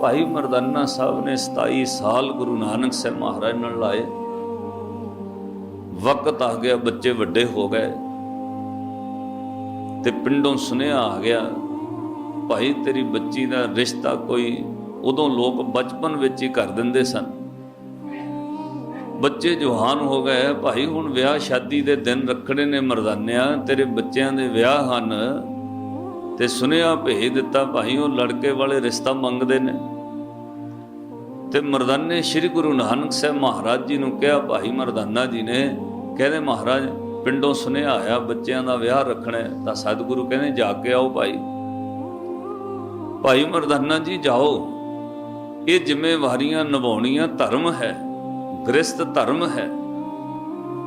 ਭਾਈ ਮਰਦਾਨਾ ਸਾਹਿਬ ਨੇ 27 ਸਾਲ ਗੁਰੂ ਨਾਨਕ ਸਾਹਿਬ ਮਹਾਰਾਜ ਨਾਲ ਲਾਏ। ਵਕਤ ਆ ਗਿਆ, ਬੱਚੇ ਵੱਡੇ ਹੋ ਗਏ। ਤੇ ਪਿੰਡੋਂ ਸੁਨੇਹਾ ਆ ਗਿਆ, ਭਾਈ ਤੇਰੀ ਬੱਚੀ ਦਾ ਰਿਸ਼ਤਾ ਕੋਈ ਉਦੋਂ ਲੋਕ ਬਚਪਨ ਵਿੱਚ ਹੀ ਕਰ ਦਿੰਦੇ ਸਨ। ਬੱਚੇ ਜਵਾਨ ਹੋ ਗਏ, ਭਾਈ ਹੁਣ ਵਿਆਹ ਸ਼ਾਦੀ ਦੇ ਦਿਨ ਰੱਖਣੇ ਨੇ ਮਰਦਾਨਿਆਂ, ਤੇਰੇ ਬੱਚਿਆਂ ਦੇ ਵਿਆਹ ਹਨ। ਤੇ ਸੁਨੇਹਾ ਭੇਜ ਦਿੱਤਾ ਭਾਈ, ਉਹ ਲੜਕੇ ਵਾਲੇ ਰਿਸ਼ਤਾ ਮੰਗਦੇ ਨੇ। ਤੇ ਮਰਦਾਨੇ ਸ੍ਰੀ ਗੁਰੂ ਨਾਨਕ ਸਾਹਿਬ ਮਹਾਰਾਜ ਜੀ ਨੂੰ ਕਿਹਾ, ਭਾਈ ਮਰਦਾਨਾ ਜੀ ਨੇ, ਕਹਿੰਦੇ ਮਹਾਰਾਜ, ਪਿੰਡੋਂ ਸੁਨੇਹਾ ਆਇਆ, ਬੱਚਿਆਂ ਦਾ ਵਿਆਹ ਰੱਖਣਾ ਤਾਂ ਸਤਿਗੁਰੂ ਕਹਿੰਦੇ, ਜਾ ਕੇ ਆਓ ਭਾਈ। ਭਾਈ ਮਰਦਾਨਾ ਜੀ, ਜਾਓ। ਇਹ ਜ਼ਿੰਮੇਵਾਰੀਆਂ ਨਿਭਾਉਣੀਆਂ ਧਰਮ ਹੈ ਗ੍ਰਸਤ ਧਰਮ ਹੈ।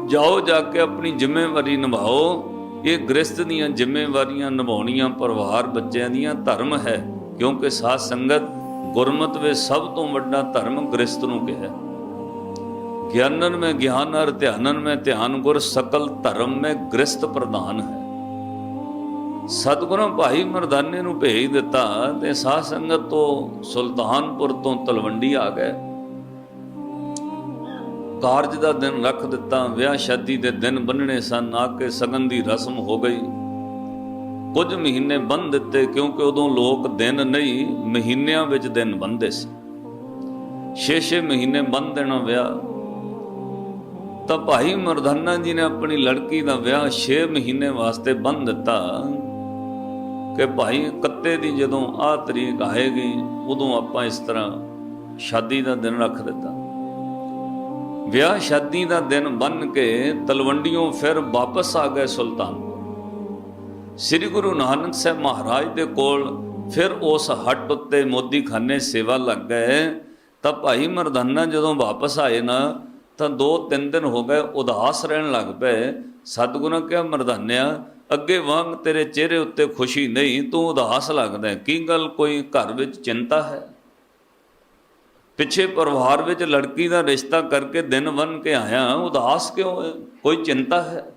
ਜਾਓ, ਜਾ ਕੇ ਆਪਣੀ ਜ਼ਿੰਮੇਵਾਰੀ ਨਿਭਾਓ। ਇਹ ਗ੍ਰਸਤ ਦੀਆਂ ਜ਼ਿੰਮੇਵਾਰੀਆਂ ਨਿਭਾਉਣੀਆਂ ਪਰਿਵਾਰ ਬੱਚਿਆਂ ਦੀਆਂ ਧਰਮ ਹੈ, ਕਿਉਂਕਿ ਸਾਧ ਸੰਗਤ ਗੁਰਮਤਿ ਵਿੱਚ ਸਭ ਤੋਂ ਵੱਡਾ ਧਰਮ ਗ੍ਰਸਤ ਨੂੰ ਕਿਹਾ। ਗਿਆਨਨ ਮੈਂ ਗਿਆਨ ਅਰ ਧਿਆਨਨ ਮੈਂ ਧਿਆਨ ਗੁਰ, ਸਕਲ ਧਰਮ ਮੈਂ ਗ੍ਰਸਤ ਪ੍ਰਧਾਨ ਹੈ। ਸਤਿਗੁਰੂ ਭਾਈ ਮਰਦਾਨੇ ਨੂੰ ਭੇਜ ਦਿੱਤਾ ਤੇ ਸਾਧ ਸੰਗਤ ਤੋਂ ਸੁਲਤਾਨਪੁਰ ਤੋਂ ਤਲਵੰਡੀ ਆ ਗਏ। ਕਾਰਜ ਦਾ ਦਿਨ ਰੱਖ ਦਿੱਤਾ, ਵਿਆਹ ਸ਼ਾਦੀ ਦੇ ਦਿਨ ਬੰਨਣੇ ਸਨ, ਆ ਕੇ ਸਗਨ ਦੀ ਰਸਮ ਹੋ ਗਈ। ਕੁਝ ਮਹੀਨੇ ਬੰਨ ਦਿੱਤੇ ਕਿਉਂਕਿ ਉਦੋਂ ਲੋਕ ਦਿਨ ਨਹੀਂ, ਮਹੀਨਿਆਂ ਵਿੱਚ ਦਿਨ ਬੰਨਦੇ ਸੀ। 6-6 ਮਹੀਨੇ ਬੰਨ ਦੇਣਾ ਵਿਆਹ। ਤਾਂ ਭਾਈ ਮਰਦਾਨਾ ਜੀ ਨੇ ਆਪਣੀ ਲੜਕੀ ਦਾ ਵਿਆਹ 6 ਮਹੀਨੇ ਵਾਸਤੇ ਬੰਨ ਦਿੱਤਾ ਕਿ ਭਾਈ ਕੱਤੇ ਦੀ ਜਦੋਂ ਆਹ ਤਰੀਕ ਆਏਗੀ, ਉਦੋਂ ਆਪਾਂ ਇਸ ਤਰ੍ਹਾਂ ਸ਼ਾਦੀ ਦਾ ਦਿਨ ਰੱਖ ਦਿੱਤਾ। ਵਿਆਹ ਸ਼ਾਦੀ ਦਾ ਦਿਨ ਬੰਨ ਕੇ ਤਲਵੰਡੀਆਂ ਫਿਰ ਵਾਪਸ ਆ ਗਏ ਸੁਲਤਾਨਪੁਰ ਸ੍ਰੀ ਗੁਰੂ ਨਾਨਕ ਸਾਹਿਬ ਮਹਾਰਾਜ ਦੇ ਕੋਲ ਫਿਰ ਉਸ ਹੱਟ ਉੱਤੇ ਮੋਦੀਖਾਨੇ ਸੇਵਾ ਲੱਗ ਗਏ। ਤਾਂ ਭਾਈ ਮਰਦਾਨਾ ਜਦੋਂ ਵਾਪਸ ਆਏ ਨਾ, ਤਾਂ ਦੋ ਤਿੰਨ ਦਿਨ ਹੋ ਗਏ ਉਦਾਸ ਰਹਿਣ ਲੱਗ ਪਏ। ਸਤਿਗੁਰਾਂ ਕਿਹਾ, ਮਰਦਾਨਿਆ, ਅੱਗੇ ਵਾਂਗ ਤੇਰੇ ਚਿਹਰੇ ਉੱਤੇ ਖੁਸ਼ੀ ਨਹੀਂ, ਤੂੰ ਉਦਾਸ ਲੱਗਦਾ ਕੀ ਗੱਲ? ਕੋਈ ਘਰ ਵਿੱਚ ਚਿੰਤਾ ਹੈ? ਪਿੱਛੇ ਪਰਿਵਾਰ ਵਿੱਚ ਲੜਕੀ ਦਾ ਰਿਸ਼ਤਾ ਕਰਕੇ ਦਿਨ ਬਨ ਕੇ ਆਇਆ, ਉਦਾਸ ਕਿਉਂ ਹੈ? ਕੋਈ ਚਿੰਤਾ ਹੈ?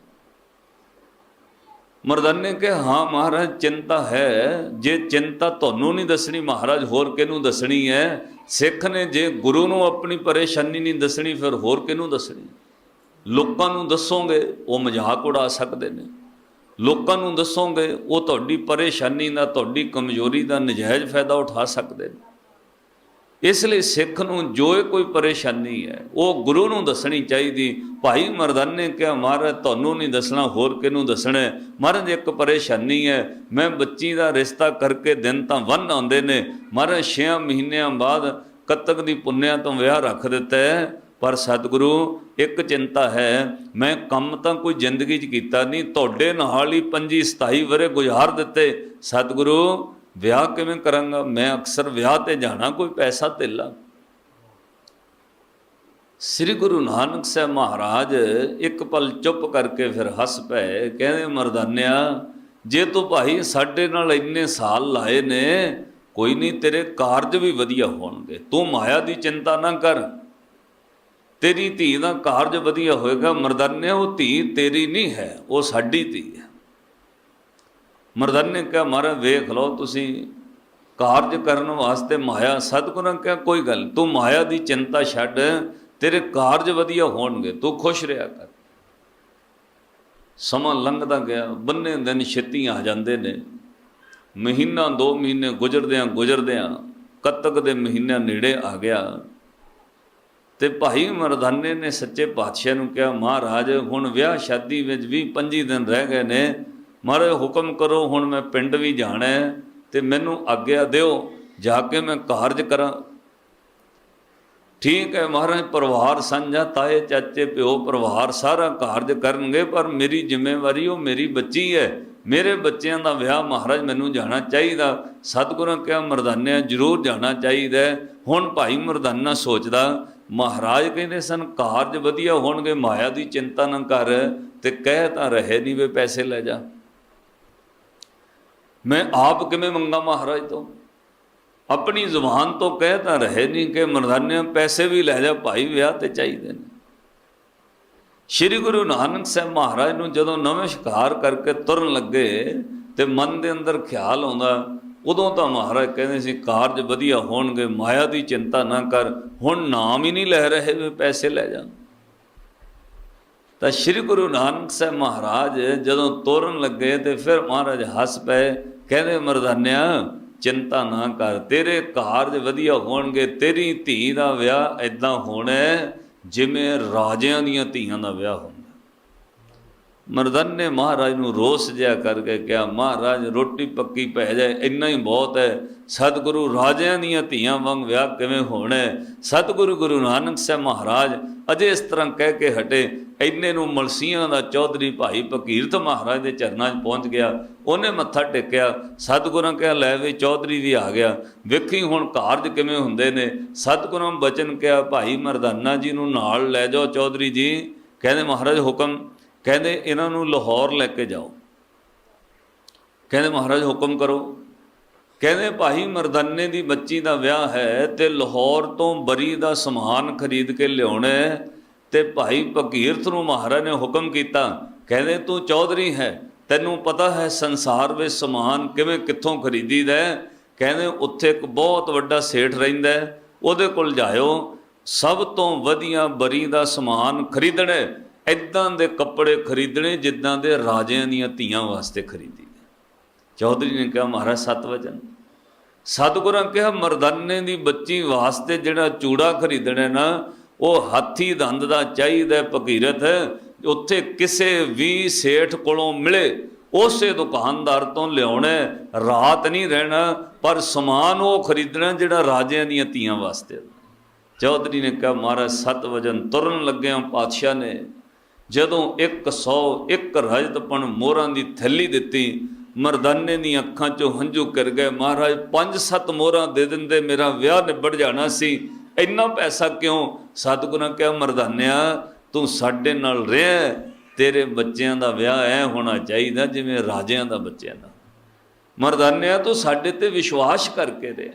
ਮਰਦਾਨੇ ਕਿਹਾ, ਹਾਂ ਮਹਾਰਾਜ, ਚਿੰਤਾ ਹੈ। ਜੇ ਚਿੰਤਾ ਤੁਹਾਨੂੰ ਨਹੀਂ ਦੱਸਣੀ, ਮਹਾਰਾਜ ਹੋਰ ਕਿਹਨੂੰ ਦੱਸਣੀ ਹੈ? ਸਿੱਖ ਨੇ ਜੇ ਗੁਰੂ ਨੂੰ ਆਪਣੀ ਪਰੇਸ਼ਾਨੀ ਨਹੀਂ ਦੱਸਣੀ, ਫਿਰ ਹੋਰ ਕਿਹਨੂੰ ਦੱਸਣੀ? ਲੋਕਾਂ ਨੂੰ ਦੱਸੋਗੇ, ਉਹ ਮਜ਼ਾਕ ਉਡਾ ਸਕਦੇ ਨੇ। ਲੋਕਾਂ ਨੂੰ ਦੱਸੋਗੇ, ਉਹ ਤੁਹਾਡੀ ਪਰੇਸ਼ਾਨੀ ਦਾ, ਤੁਹਾਡੀ ਕਮਜ਼ੋਰੀ ਦਾ ਨਜਾਇਜ਼ ਫਾਇਦਾ ਉਠਾ ਸਕਦੇ ਨੇ। ਇਸ ਲਈ ਸਿੱਖ ਨੂੰ ਜੋ ਕੋਈ ਪਰੇਸ਼ਾਨੀ ਹੈ, ਉਹ ਗੁਰੂ ਨੂੰ ਦੱਸਣੀ ਚਾਹੀਦੀ, ਭਾਈ ਮਰਦਾਨੇ ਕਿਹਾ ਮਹਾਰਾਜ ਤੁਹਾਨੂੰ ਨਹੀਂ ਦੱਸਣਾ, ਹੋਰ ਕਿਹਨੂੰ ਦੱਸਣਾ ਮਹਾਰਾਜ, ਇੱਕ ਪਰੇਸ਼ਾਨੀ ਹੈ, ਮੈਂ ਬੱਚੀ ਦਾ ਰਿਸ਼ਤਾ ਕਰਕੇ ਦਿਨ ਤਾਂ ਵੰਨ ਆਉਂਦੇ ਨੇ, ਮਹਾਰਾਜ 6 ਮਹੀਨਿਆਂ ਬਾਅਦ ਕੱਤਕ ਦੀ ਪੁੰਨਿਆ ਤੋਂ ਵਿਆਹ ਰੱਖ ਦਿੱਤਾ ਹੈ, ਪਰ ਸਤਿਗੁਰੂ, ਇੱਕ ਚਿੰਤਾ ਹੈ, ਮੈਂ ਕੰਮ ਤਾਂ ਕੋਈ ਜ਼ਿੰਦਗੀ 'ਚ ਕੀਤਾ ਨਹੀਂ, ਤੁਹਾਡੇ ਨਾਲ ਹੀ 25 27 ਵਰੇ ਗੁਜ਼ਾਰ ਦਿੱਤੇ। ਸਤਿਗੁਰੂ ਵਿਆਹ ਕਿਵੇਂ ਕਰਾਂਗਾ? ਮੈਂ ਅਕਸਰ ਵਿਆਹ ਤੇ ਜਾਣਾ, ਕੋਈ ਪੈਸਾ ਧੇਲਾ। ਸ੍ਰੀ ਗੁਰੂ ਨਾਨਕ ਸਾਹਿਬ ਮਹਾਰਾਜ ਇੱਕ ਪਲ ਚੁੱਪ ਕਰਕੇ ਫਿਰ ਹੱਸ ਪਏ, ਕਹਿੰਦੇ, ਮਰਦਾਨਿਆ, ਜੇ ਤੂੰ ਭਾਈ ਸਾਡੇ ਨਾਲ ਇੰਨੇ ਸਾਲ ਲਾਏ ਨੇ, ਕੋਈ ਨਹੀਂ ਤੇਰੇ ਕਾਰਜ ਵੀ ਵਧੀਆ ਹੋਣਗੇ। ਤੂੰ ਮਾਇਆ ਦੀ ਚਿੰਤਾ ਨਾ ਕਰ। ਤੇਰੀ ਧੀ ਦਾ ਕਾਰਜ ਵਧੀਆ ਹੋਏਗਾ। ਮਰਦਾਨੇ ਉਹ ਧੀ ਤੇਰੀ ਨਹੀਂ ਹੈ, ਉਹ ਸਾਡੀ ਧੀ ਹੈ। ਮਰਦਾਨੇ ਕਿਹਾ ਮਹਾਰਾਜ ਵੇਖ ਲਓ ਤੁਸੀਂ, ਕਾਰਜ ਕਰਨ ਵਾਸਤੇ ਮਾਇਆ, ਸਤਿਗੁਰਾਂ ਕਿਹਾ, ਕੋਈ ਗੱਲ ਤੂੰ ਮਾਇਆ ਦੀ ਚਿੰਤਾ ਛੱਡ, ਤੇਰੇ ਕਾਰਜ ਵਧੀਆ ਹੋਣਗੇ, ਤੂੰ ਖੁਸ਼ ਰਿਹਾ ਕਰ। ਸਮਾਂ ਲੰਘਦਾ ਗਿਆ, ਬੰਨੇ ਦਿਨ ਛੇਤੀ ਆ ਜਾਂਦੇ ਨੇ। ਮਹੀਨਾ, ਦੋ ਮਹੀਨੇ ਗੁਜ਼ਰਦਿਆਂ ਗੁਜ਼ਰਦਿਆਂ, ਕੱਤਕ ਦੇ ਮਹੀਨਿਆਂ ਨੇੜੇ ਆ ਗਿਆ। ਤੇ ਭਾਈ ਮਰਦਾਨੇ ਨੇ ਸੱਚੇ ਪਾਤਸ਼ਾਹ ਨੂੰ ਕਿਹਾ, ਮਹਾਰਾਜ, ਹੁਣ ਵਿਆਹ ਸ਼ਾਦੀ ਵਿੱਚ ਵੀ 25 ਦਿਨ ਰਹਿ ਗਏ ਨੇ ਮਹਾਰਾਜ ਹੁਕਮ ਕਰੋ, ਹੁਣ ਮੈਂ ਪਿੰਡ ਵੀ ਜਾਣਾ ਹੈ ਤੇ ਮੈਨੂੰ ਆਗਿਆ ਦਿਓ, ਜਾ ਕੇ ਮੈਂ ਕਾਰਜ ਕਰਾਂ। ਠੀਕ ਹੈ ਮਹਾਰਾਜ, ਪਰਿਵਾਰ ਸਾਂਝਾ, ਤਾਏ, ਚਾਚੇ, ਪਿਓ, ਪਰਿਵਾਰ ਸਾਰਾ ਕਾਰਜ ਕਰਨਗੇ, ਪਰ ਮੇਰੀ ਜ਼ਿੰਮੇਵਾਰੀ ਉਹ ਮੇਰੀ ਬੱਚੀ ਹੈ। ਮੇਰੇ ਬੱਚਿਆਂ ਦਾ ਵਿਆਹ ਮਹਾਰਾਜ ਮੈਨੂੰ ਜਾਣਾ ਚਾਹੀਦਾ। ਸਤਿਗੁਰਾਂ ਕਿਹਾ, ਮਰਦਾਨਿਆਂ ਜ਼ਰੂਰ ਜਾਣਾ ਚਾਹੀਦਾ ਹੁਣ ਭਾਈ ਮਰਦਾਨਾ ਸੋਚਦਾ, ਮਹਾਰਾਜ ਕਹਿੰਦੇ ਸਨ, ਕਾਰਜ ਵਧੀਆ ਹੋਣਗੇ, ਮਾਇਆ ਦੀ ਚਿੰਤਾ ਨਾ ਕਰ ਤੇ ਕਹਿ ਤਾਂ ਰਹੇ ਨਹੀਂ ਵੇ ਪੈਸੇ ਲੈ ਜਾ। ਮੈਂ ਆਪ ਕਿਵੇਂ ਮੰਗਾ ਮਹਾਰਾਜ ਤੋਂ? ਆਪਣੀ ਜ਼ੁਬਾਨ ਤੋਂ ਕਹਿ ਤਾਂ ਰਹੇ ਨਹੀਂ ਕਿ ਮਰਦਾਨੇ ਪੈਸੇ ਵੀ ਲੈ ਜਾ, ਭਾਈ ਵਿਆਹ ਤੇ ਚਾਹੀਦੇ ਨੇ। ਸ਼੍ਰੀ ਗੁਰੂ ਨਾਨਕ ਸਾਹਿਬ ਮਹਾਰਾਜ ਨੂੰ ਜਦੋਂ ਨਵੇਂ ਸ਼ਿਕਾਰ ਕਰਕੇ ਤੁਰਨ ਲੱਗੇ ਤੇ ਮਨ ਦੇ ਅੰਦਰ ਖਿਆਲ ਆਉਂਦਾ, ਉਦੋਂ ਤਾਂ ਮਹਾਰਾਜ ਕਹਿੰਦੇ ਸੀ, ਕਾਰਜ ਵਧੀਆ ਹੋਣਗੇ, ਮਾਇਆ ਦੀ ਚਿੰਤਾ ਨਾ ਕਰ, ਹੁਣ ਨਾਮ ਹੀ ਨਹੀਂ ਲੈ ਰਹੇ ਵੀ ਪੈਸੇ ਲੈ ਜਾ ਤਾਂ ਸ੍ਰੀ ਗੁਰੂ ਨਾਨਕ ਸਾਹਿਬ ਮਹਾਰਾਜ ਜਦੋਂ ਤੋਰਨ ਲੱਗੇ ਤੇ ਫਿਰ ਮਹਾਰਾਜ ਹੱਸ ਪਏ, ਕਹਿੰਦੇ, ਮਰਦਾਨਿਆ, ਚਿੰਤਾ ਨਾ ਕਰ, ਤੇਰੇ ਕਾਰਜ ਵਧੀਆ ਹੋਣਗੇ, ਤੇਰੀ ਧੀ ਦਾ ਵਿਆਹ ਐਦਾਂ ਹੋਣਾ ਜਿਵੇਂ ਰਾਜਿਆਂ ਦੀਆਂ ਧੀਆਂ ਦਾ ਵਿਆਹ ਹੁੰਦਾ। ਮਰਦਨ ਨੇ ਮਹਾਰਾਜ ਨੂੰ ਰੋਸ ਜਿਆ ਕਰਕੇ ਕਿਹਾ, ਮਹਾਰਾਜ, ਰੋਟੀ ਪੱਕੀ ਪੈ ਜਾਏ, ਇੰਨਾ ਹੀ ਬਹੁਤ ਹੈ, ਸਤਿਗੁਰੂ ਰਾਜਿਆਂ ਦੀਆਂ ਧੀਆਂ ਵਾਂਗ ਵਿਆਹ ਕਿਵੇਂ ਹੋਣਾ ਹੈ? ਸਤਿਗੁਰੂ ਗੁਰੂ ਨਾਨਕ ਸਾਹਿਬ ਮਹਾਰਾਜ ਅਜੇ ਇਸ ਤਰ੍ਹਾਂ ਕਹਿ ਕੇ ਹਟੇ ਇੰਨੇ ਨੂੰ ਮਲਸੀਆਂ ਦਾ ਚੌਧਰੀ ਭਾਈ ਫਕੀਰਤ ਮਹਾਰਾਜ ਦੇ ਚਰਨਾਂ 'ਚ ਪਹੁੰਚ ਗਿਆ। ਉਹਨੇ ਮੱਥਾ ਟੇਕਿਆ। ਸਤਿਗੁਰਾਂ ਕਿਹਾ, ਲੈ ਵੀ ਚੌਧਰੀ ਵੀ ਆ ਗਿਆ। ਵੇਖੀ ਹੁਣ ਕਾਰਜ ਕਿਵੇਂ ਹੁੰਦੇ ਨੇ। ਸਤਿਗੁਰਾਂ ਬਚਨ ਕਿਹਾ, ਭਾਈ ਮਰਦਾਨਾ ਜੀ ਨੂੰ ਨਾਲ ਲੈ ਜਾਓ ਚੌਧਰੀ ਜੀ। ਕਹਿੰਦੇ, ਮਹਾਰਾਜ ਹੁਕਮ। ਕਹਿੰਦੇ, ਇਹਨਾਂ ਨੂੰ ਲਾਹੌਰ ਲੈ ਕੇ ਜਾਓ। ਕਹਿੰਦੇ, ਮਹਾਰਾਜ ਹੁਕਮ ਕਰੋ। ਕਹਿੰਦੇ, ਭਾਈ ਮਰਦਾਨੇ ਦੀ ਬੱਚੀ ਦਾ ਵਿਆਹ ਹੈ ਤੇ ਲਾਹੌਰ ਤੋਂ ਬਰੀ ਦਾ ਸਮਾਨ ਖਰੀਦ ਕੇ ਲਿਆਉਣਾ ਹੈ। ਤੇ ਭਾਈ ਭਗੀਰਥ ਨੂੰ ਮਹਾਰਾਜ ਨੇ ਹੁਕਮ ਕੀਤਾ, ਕਹਿੰਦੇ, ਤੂੰ ਚੌਧਰੀ ਹੈ, ਤੈਨੂੰ ਪਤਾ ਹੈ ਸੰਸਾਰ ਵਿੱਚ ਸਮਾਨ ਕਿਵੇਂ ਕਿੱਥੋਂ ਖਰੀਦੀਦਾ ਕਹਿੰਦੇ, ਉੱਥੇ ਇੱਕ ਬਹੁਤ ਵੱਡਾ ਸੇਠ ਰਹਿੰਦਾ ਉਹਦੇ ਕੋਲ ਜਾਇਓ, ਸਭ ਤੋਂ ਵਧੀਆ ਬਰੀ ਦਾ ਸਮਾਨ ਖਰੀਦਣਾ ਹੈ। ਏਦਾਂ ਦੇ ਕੱਪੜੇ ਖਰੀਦਣੇ ਜਿੱਦਾਂ ਦੇ ਰਾਜਿਆਂ ਦੀਆਂ ਧੀਆਂ ਵਾਸਤੇ ਖਰੀਦੀ ਚੌਧਰੀ ਨੇ ਕਿਹਾ, ਮਹਾਰਾਜ, ਸਤ ਵਜਨ ਸਤਿਗੁਰਾਂ ਕਿਹਾ, ਮਰਦਾਨੇ ਦੀ ਬੱਚੀ ਵਾਸਤੇ ਜਿਹੜਾ ਚੂੜਾ ਖਰੀਦਣਾ ਨਾ ਉਹ ਹਾਥੀ ਦੰਦ ਦਾ ਚਾਹੀਦਾ ਭਗੀਰਥ ਉੱਥੇ ਕਿਸੇ ਵੀ ਸੇਠ ਕੋਲੋਂ ਮਿਲੇ, ਉਸੇ ਦੁਕਾਨਦਾਰ ਤੋਂ ਲਿਆਉਣਾ ਰਾਤ ਨਹੀਂ ਰਹਿਣਾ, ਪਰ ਸਮਾਨ ਉਹ ਖਰੀਦਣਾ ਜਿਹੜਾ ਰਾਜਿਆਂ ਦੀਆਂ ਧੀਆਂ ਵਾਸਤੇ ਚੌਧਰੀ ਨੇ ਕਿਹਾ, ਮਹਾਰਾਜ, ਸਤ ਵਜਨ ਤੁਰਨ ਲੱਗਿਆ ਪਾਤਸ਼ਾਹ ਨੇ। ਜਦੋਂ 100 ਇੱਕ ਰਜਤਪਣ ਮੋਹਰਾਂ ਦੀ ਥੈਲੀ ਦਿੱਤੀ, ਮਰਦਾਨੇ ਦੀਆਂ ਅੱਖਾਂ 'ਚੋਂ ਹੰਝੂ ਕਰ ਗਏ। ਮਹਾਰਾਜ ਪੰਜ ਸੱਤ ਮੋਹਰਾਂ ਦੇ ਦਿੰਦੇ, ਮੇਰਾ ਵਿਆਹ ਨਿਬੜ ਜਾਣਾ ਸੀ। ਇੰਨਾ ਪੈਸਾ ਕਿਉਂ? ਸਤਿਗੁਰਾਂ ਕਿਹਾ, ਮਰਦਾਨਿਆ, ਤੂੰ ਸਾਡੇ ਨਾਲ ਰਹਿ। ਤੇਰੇ ਬੱਚਿਆਂ ਦਾ ਵਿਆਹ ਐ ਹੋਣਾ ਚਾਹੀਦਾ, ਜਿਵੇਂ ਰਾਜਿਆਂ ਦਾ ਬੱਚਿਆਂ ਦਾ। ਮਰਦਾਨਿਆ, ਤੂੰ ਸਾਡੇ ਤੇ ਵਿਸ਼ਵਾਸ ਕਰਕੇ ਰਹਿ।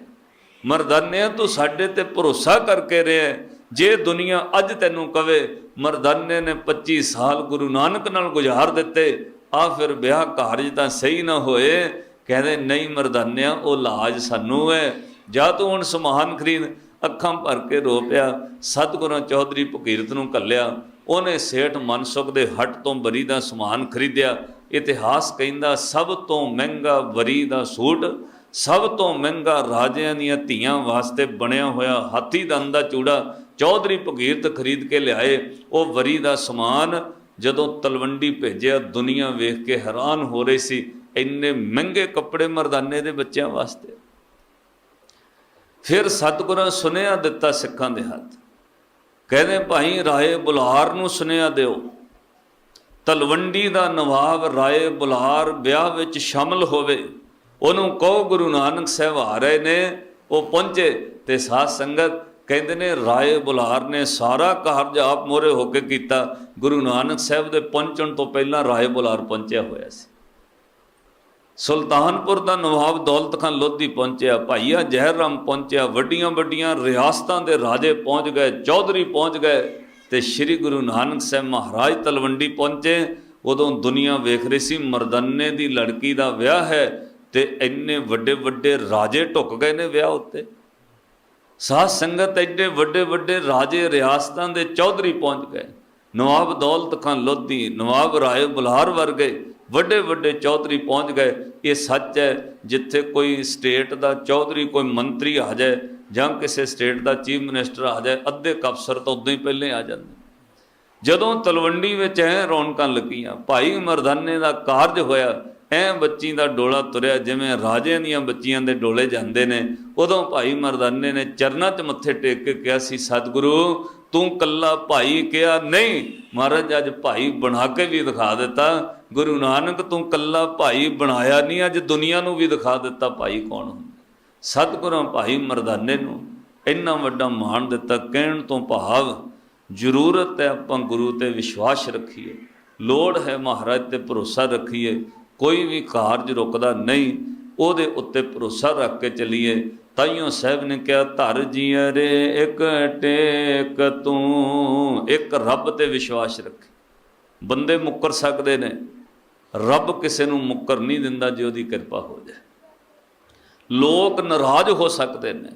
ਮਰਦਾਨਿਆ, ਤੂੰ ਸਾਡੇ ਤੇ ਭਰੋਸਾ ਕਰਕੇ ਰਹਿ। ਜੇ ਦੁਨੀਆ ਅੱਜ ਤੈਨੂੰ ਕਵੇ ਮਰਦਾਨੇ ਨੇ 25 ਸਾਲ ਗੁਰੂ ਨਾਨਕ ਨਾਲ ਗੁਜ਼ਾਰ ਦਿੱਤੇ, ਆ ਫਿਰ ਵਿਆਹ ਕਾਰਜ ਤਾਂ ਸਹੀ ਨਾ ਹੋਏ। ਕਹਿੰਦੇ, ਨਹੀਂ ਮਰਦਾਨਿਆ, ਉਹ ਲਾਜ ਸਾਨੂੰ ਹੈ। ਜਾਂ ਤੂੰ ਹੁਣ ਸਮਾਨ ਖਰੀਦ। ਅੱਖਾਂ ਭਰ ਕੇ ਰੋ ਪਿਆ, ਸਤਿਗੁਰਾਂ ਚੌਧਰੀ ਭਗੀਰਥ ਨੂੰ ਕੱਲਿਆ ਉਹਨੇ ਸੇਠ ਮਨਸੁਖ ਦੇ ਹੱਟ ਤੋਂ ਬਰੀ ਦਾ ਸਮਾਨ ਖਰੀਦਿਆ। ਇਤਿਹਾਸ ਕਹਿੰਦਾ, ਸਭ ਤੋਂ ਮਹਿੰਗਾ ਵਰੀ ਦਾ ਸੂਟ, ਸਭ ਤੋਂ ਮਹਿੰਗਾ ਰਾਜਿਆਂ ਦੀਆਂ ਧੀਆਂ ਵਾਸਤੇ ਬਣਿਆ ਹੋਇਆ ਹਾਥੀ ਦੰਦ ਦਾ ਚੂੜਾ ਚੌਧਰੀ ਭਗੀਰਤ ਖਰੀਦ ਕੇ ਲਿਆਏ। ਉਹ ਵਰੀ ਦਾ ਸਮਾਨ ਜਦੋਂ ਤਲਵੰਡੀ ਭੇਜਿਆ, ਦੁਨੀਆ ਵੇਖ ਕੇ ਹੈਰਾਨ ਹੋ ਰਹੀ ਸੀ, ਇੰਨੇ ਮਹਿੰਗੇ ਕੱਪੜੇ ਮਰਦਾਨੇ ਦੇ ਬੱਚਿਆਂ ਵਾਸਤੇ। ਫਿਰ ਸਤਿਗੁਰਾਂ ਸੁਨੇਹਾ ਦਿੱਤਾ ਸਿੱਖਾਂ ਦੇ ਹੱਥ। ਕਹਿੰਦੇ, ਭਾਈ, ਰਾਏ ਬੁਲਾਰ ਨੂੰ ਸੁਨੇਹਾ ਦਿਓ। ਤਲਵੰਡੀ ਦਾ ਨਵਾਬ ਰਾਏ ਬੁਲਾਰ ਵਿਆਹ ਵਿੱਚ ਸ਼ਾਮਲ ਹੋਵੇ। ਉਹਨੂੰ ਕਹੋ, ਗੁਰੂ ਨਾਨਕ ਸਾਹਿਬ ਆ ਰਹੇ ਨੇ, ਉਹ ਪਹੁੰਚੇ ਤੇ ਸਾਧ ਸੰਗਤ ਕਹਿੰਦੇ ਨੇ, ਰਾਏ ਬੁਲਾਰ ਨੇ ਸਾਰਾ ਕਾਰਜ ਆਪ ਮੋਰੇ ਹੋ ਕੇ ਕੀਤਾ। ਗੁਰੂ ਨਾਨਕ ਸਾਹਿਬ ਦੇ ਪਹੁੰਚਣ ਤੋਂ ਪਹਿਲਾਂ ਰਾਏ ਬੁਲਾਰ ਪਹੁੰਚਿਆ ਹੋਇਆ ਸੀ। ਸੁਲਤਾਨਪੁਰ ਦਾ ਨਵਾਬ ਦੌਲਤ ਖਾਨ ਲੋਧੀ ਪਹੁੰਚਿਆ। ਭਾਈਆ ਜ਼ਹਿਰ ਰਾਮ ਪਹੁੰਚਿਆ। ਵੱਡੀਆਂ ਵੱਡੀਆਂ ਰਿਆਸਤਾਂ ਦੇ ਰਾਜੇ ਪਹੁੰਚ ਗਏ, ਚੌਧਰੀ ਪਹੁੰਚ ਗਏ ਤੇ ਸ੍ਰੀ ਗੁਰੂ ਨਾਨਕ ਸਾਹਿਬ ਮਹਾਰਾਜ ਤਲਵੰਡੀ ਪਹੁੰਚੇ। ਉਦੋਂ ਦੁਨੀਆ ਵੇਖ ਰਹੀ ਸੀ, ਮਰਦਾਨੇ ਦੀ ਲੜਕੀ ਦਾ ਵਿਆਹ ਹੈ ਤੇ ਇੰਨੇ ਵੱਡੇ ਵੱਡੇ ਰਾਜੇ ਢੁੱਕ ਗਏ ਨੇ ਵਿਆਹ ਉੱਤੇ। ਸਾਧ ਸੰਗਤ ਐਡੇ ਵੱਡੇ ਵੱਡੇ ਰਾਜੇ ਰਿਆਸਤਾਂ ਦੇ ਚੌਧਰੀ ਪਹੁੰਚ ਗਏ। ਨਵਾਬ ਦੌਲਤ ਖਾਨ ਲੋਧੀ, ਨਵਾਬ ਰਾਏ ਬੁਲਾਰ ਵਰਗੇ ਵੱਡੇ ਵੱਡੇ ਚੌਧਰੀ ਪਹੁੰਚ ਗਏ। ਇਹ ਸੱਚ ਹੈ, ਜਿੱਥੇ ਕੋਈ ਸਟੇਟ ਦਾ ਚੌਧਰੀ, ਕੋਈ ਮੰਤਰੀ ਆ ਜਾਏ ਜਾਂ ਕਿਸੇ ਸਟੇਟ ਦਾ ਚੀਫ ਮਿਨਿਸਟਰ ਆ ਜਾਏ, ਅੱਧੇ ਕਫਸਰ ਤਾਂ ਉਦੋਂ ਹੀ ਪਹਿਲੇ ਆ ਜਾਂਦੇ। ਜਦੋਂ ਤਲਵੰਡੀ ਵਿੱਚ ਐ ਰੌਣਕਾਂ ਲੱਗੀਆਂ, ਭਾਈ ਮਰਦਾਨੇ ਦਾ ਕਾਰਜ ਹੋਇਆ, ਐ ਬੱਚੀ ਦਾ ਡੋਲਾ ਤੁਰਿਆ, ਜਿਵੇਂ ਰਾਜਿਆਂ ਦੀਆਂ ਬੱਚੀਆਂ ਦੇ ਡੋਲੇ ਜਾਂਦੇ ਨੇ, ਉਦੋਂ ਭਾਈ ਮਰਦਾਨੇ ਨੇ ਚਰਨਾਂ 'ਚ ਮੱਥੇ ਟੇਕ ਕੇ ਕਿਹਾ ਸੀ, ਸਤਿਗੁਰੂ, ਤੂੰ ਕੱਲਾ ਭਾਈ ਕਿਹਾ ਨਹੀਂ? ਮਹਾਰਾਜ ਅੱਜ ਭਾਈ ਬਣਾ ਕੇ ਵੀ ਦਿਖਾ ਦਿੱਤਾ। ਗੁਰੂ ਨਾਨਕ ਤੂੰ ਕੱਲਾ ਭਾਈ ਬਣਾਇਆ ਨਹੀਂ ਅੱਜ ਦੁਨੀਆ ਨੂੰ ਵੀ ਦਿਖਾ ਦਿੱਤਾ ਭਾਈ ਕੌਣ ਹੁੰਦਾ? ਸਤਿਗੁਰਾਂ ਭਾਈ ਮਰਦਾਨੇ ਨੂੰ ਇੰਨਾ ਵੱਡਾ ਮਾਣ ਦਿੱਤਾ, ਕਹਿਣ ਤੋਂ ਭਾਵ ਜ਼ਰੂਰਤ ਹੈ ਆਪਾਂ ਗੁਰੂ ਤੇ ਵਿਸ਼ਵਾਸ ਰੱਖੀਏ। ਲੋੜ ਹੈ ਮਹਾਰਾਜ ਤੇ ਭਰੋਸਾ ਰੱਖੀਏ। ਕੋਈ ਵੀ ਕਾਰਜ ਰੁਕਦਾ ਨਹੀਂ, ਉਹਦੇ ਉੱਤੇ ਭਰੋਸਾ ਰੱਖ ਕੇ ਚੱਲੀਏ। ਤਾਈਓ ਸਾਹਿਬ ਨੇ ਕਿਹਾ, ਧਰ ਜੀਅਰੇ ਇੱਕ ਟੇਕ ਤੂੰ, ਇੱਕ ਰੱਬ ਤੇ ਵਿਸ਼ਵਾਸ ਰੱਖੇ। ਬੰਦੇ ਮੁੱਕਰ ਸਕਦੇ ਨੇ। ਰੱਬ ਕਿਸੇ ਨੂੰ ਮੁੱਕਰ ਨਹੀਂ ਦਿੰਦਾ ਜੇ ਉਹਦੀ ਕਿਰਪਾ ਹੋ ਜਾਏ। ਲੋਕ ਨਾਰਾਜ਼ ਹੋ ਸਕਦੇ ਨੇ।